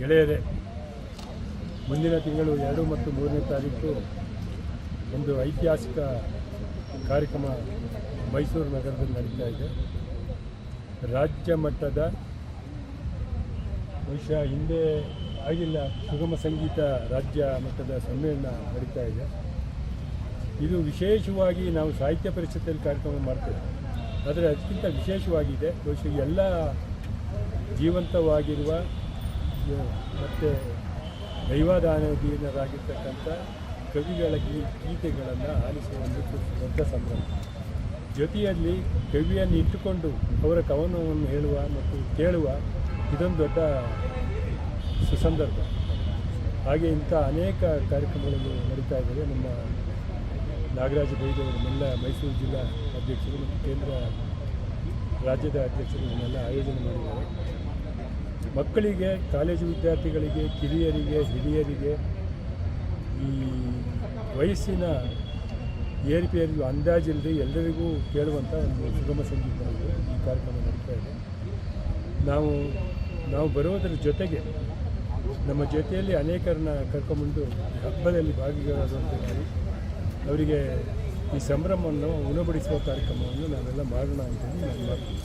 ಗೆಳೆಯರೇ, ಮುಂದಿನ ತಿಂಗಳು ಎರಡು ಮತ್ತು ಮೂರನೇ ತಾರೀಕು ಒಂದು ಐತಿಹಾಸಿಕ ಕಾರ್ಯಕ್ರಮ ಮೈಸೂರು ನಗರದಲ್ಲಿ ನಡೀತಾ ಇದೆ. ರಾಜ್ಯ ಮಟ್ಟದ ಬಹುಶಃ ಹಿಂದೆ ಆಗಿಲ್ಲ, ಸುಗಮ ಸಂಗೀತ ರಾಜ್ಯ ಮಟ್ಟದ ಸಮ್ಮೇಳನ ನಡೀತಾ ಇದೆ. ಇದು ವಿಶೇಷವಾಗಿ ನಾವು ಸಾಹಿತ್ಯ ಪರಿಷತ್ತಲ್ಲಿ ಕಾರ್ಯಕ್ರಮ ಮಾಡ್ತೇವೆ. ಆದರೆ ಅದಕ್ಕಿಂತ ವಿಶೇಷವಾಗಿದೆ, ಬಹುಶಃ ಎಲ್ಲ ಜೀವಂತವಾಗಿರುವ ಮತ್ತು ದೈವಾದಾನದೀನರಾಗಿರ್ತಕ್ಕಂಥ ಕವಿಗಳ ಗೀ, ಗೀತೆಗಳನ್ನು ಆಲಿಸುವ ಒಂದು ದೊಡ್ಡ ಸಂಭ್ರಮ. ಜೊತೆಯಲ್ಲಿ ಕವಿಯನ್ನು ಇಟ್ಟುಕೊಂಡು ಅವರ ಕವನವನ್ನು ಹೇಳುವ ಮತ್ತು ಕೇಳುವ ಇದೊಂದು ದೊಡ್ಡ ಸುಸಂದರ್ಭ. ಹಾಗೆ ಇಂಥ ಅನೇಕ ಕಾರ್ಯಕ್ರಮಗಳು ನಡೀತಾ ಇದ್ದಾವೆ. ನಮ್ಮ ನಾಗರಾಜ ಬೈದವರು ಎಲ್ಲ ಮೈಸೂರು ಜಿಲ್ಲಾ ಅಧ್ಯಕ್ಷರು ಮತ್ತು ಕೇಂದ್ರ ರಾಜ್ಯದ ಅಧ್ಯಕ್ಷರು ಇದನ್ನೆಲ್ಲ ಆಯೋಜನೆ ಮಾಡಿದ್ದಾರೆ. ಮಕ್ಕಳಿಗೆ, ಕಾಲೇಜು ವಿದ್ಯಾರ್ಥಿಗಳಿಗೆ, ಕಿರಿಯರಿಗೆ, ಹಿರಿಯರಿಗೆ ಈ ವಯಸ್ಸಿನ ಏರಿಪೇರಿಗೂ ಅಂದಾಜಿಲ್ಲದೆ ಎಲ್ಲರಿಗೂ ಕೇಳುವಂಥ ಒಂದು ಸುಗಮ ಸಂಗೀತ ಈ ಕಾರ್ಯಕ್ರಮ ನಡೀತಾ ಇದೆ. ನಾವು ನಾವು ಬರೋದರ ಜೊತೆಗೆ ನಮ್ಮ ಜೊತೆಯಲ್ಲಿ ಅನೇಕರನ್ನ ಕರ್ಕೊಂಬಂದು ಹಬ್ಬದಲ್ಲಿ ಭಾಗಿಯಾಗುವಂತೆ ಮಾಡಿ ಅವರಿಗೆ ಈ ಸಂಭ್ರಮವನ್ನು ಉಣಬಡಿಸುವ ಕಾರ್ಯಕ್ರಮವನ್ನು ನಾವೆಲ್ಲ ಮಾಡೋಣ ಅಂತ ನಾನು ಮಾಡ್ತೀನಿ